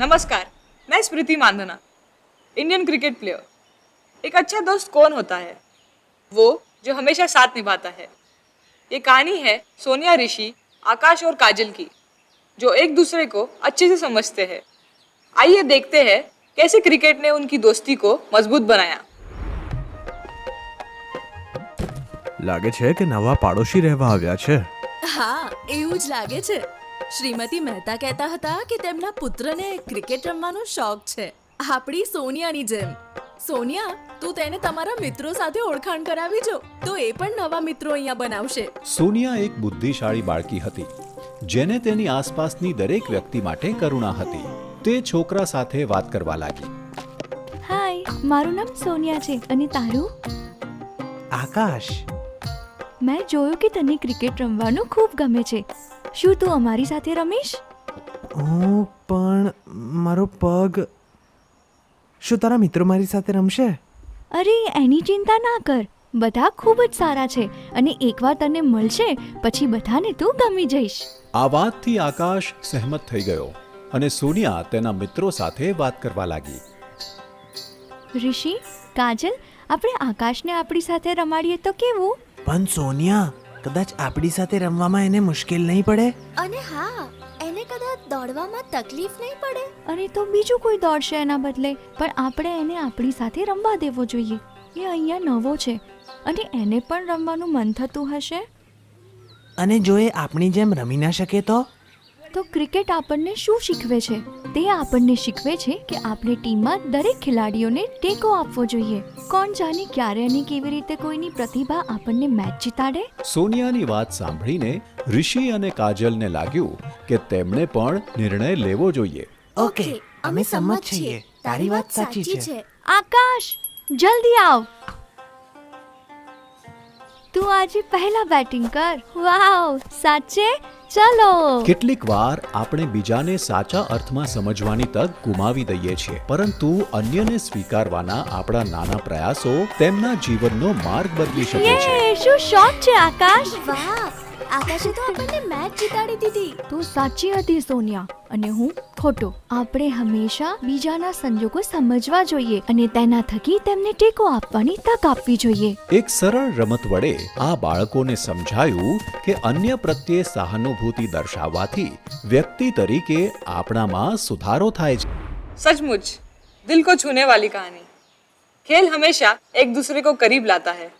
नमस्कार मैं Smriti Mandhana Indian cricket player एक अच्छा दोस्त कौन होता है वो जो हमेशा साथ निभाता है ये कहानी है सोनिया ऋषि आकाश और काजल की जो एक दूसरे को अच्छे से समझते हैं आइए देखते हैं कैसे क्रिकेट ने उनकी दोस्ती को मजबूत बनाया લાગે છે કે નવા પાડોશી રહેવા આવ્યા છે હા એવું જ લાગે છે શ્રીમતી મહેતા કહેતા હતા કે તેમના પુત્રને ક્રિકેટ રમવાનો શોખ છે. આપણી સોનિયાની જેમ. સોનિયા તું તેને તમારા મિત્રો સાથે ઓળખાણ કરાવી જો. તો એ પણ નવા મિત્રો અહીંયા બનાવશે. સોનિયા એક બુદ્ધિશાળી બાળકી હતી જેને તેની આસપાસની દરેક વ્યક્તિ માટે કરુણા હતી. તે છોકરા સાથે વાત કરવા લાગી. હાય મારું નામ સોનિયા છે અને તારું? આકાશ. મેં જોયું કે તને ક્રિકેટ રમવાનું ખૂબ ગમે છે. શું તું અમારી સાથે રમીશ? હું પણ મારો પગ. શું તારા મિત્રો મારી સાથે રમશે? અરે એની ચિંતા ના કર. બધા ખૂબ જ સારા છે અને એકવાર તને મળશે પછી બધાને તું ગમી જઈશ. આ વાતથી આકાશ સહેમત થઈ ગયો અને સોનિયા તેના મિત્રો સાથે વાત કરવા લાગી. ઋષિ કાજલ આપણે આકાશને આપણી સાથે રમાડીએ તો કેવું? પણ સોનિયા કદાચ આપણી સાથે રમવામાં એને મુશ્કેલ નહીં પડે? અને હા એને કદાચ દોડવામાં તકલીફ નહીં પડે. અને તો બીજું કોઈ દોડશે એના બદલે પણ આપણે એને આપણી સાથે રમવા દેવો જોઈએ. એ અહીંયા નવો છે. અને એને પણ રમવાનું મન થતું હશે? અને જો એ આપણી જેમ રમી ના શકે તો? તો ક્રિકેટ આપણને શું શીખવે છે? તે આપણને શીખવે છે કે આપણે ટીમમાં દરેક ખેલાડીઓને ટેકો આપવો જોઈએ. કોણ જાણે ક્યારે અને કેવી રીતે કોઈની પ્રતિભા આપણને મેચ જીતાડે? સોનિયાની વાત સાંભળીને ઋષિ અને કાજલને લાગ્યું કે તેમણે પણ નિર્ણય લેવો જોઈએ. ઓકે અમે સંમત છીએ. તારી વાત સાચી છે. આકાશ જલ્દી આવ. તું આજે પહેલા બેટિંગ કર. વાવ સાચે? ચલો. કેટલીક વાર આપણે બીજાને સાચા અર્થમાં સમજવાની તક ગુમાવી દઈએ છીએ પરંતુ અન્યને સ્વીકારવાના આપણા નાના પ્રયાસો તેમના જીવનનો માર્ગ બદલી શકે છે. શું શોખ છે આકાશ? વાહ આકાશે તો આપણને મેચ જીતાડી દીધી તું સાચી હતી સોનિયા અને હું ખોટો આપણે હંમેશા બીજાના સંજોગો સમજવા જોઈએ અને તેના થકી તેમને ટેકો આપવાની તક આપવી જોઈએ એક સરળ રમત વડે આ બાળકોને સમજાયું કે અન્ય પ્રત્યે સહાનુભૂતિ દર્શાવવાથી વ્યક્તિ તરીકે આપણામાં સુધારો થાય છે सचमुच दिल को छूने वाली कहानी खेल हमेशा एक दूसरे को करीब लाता है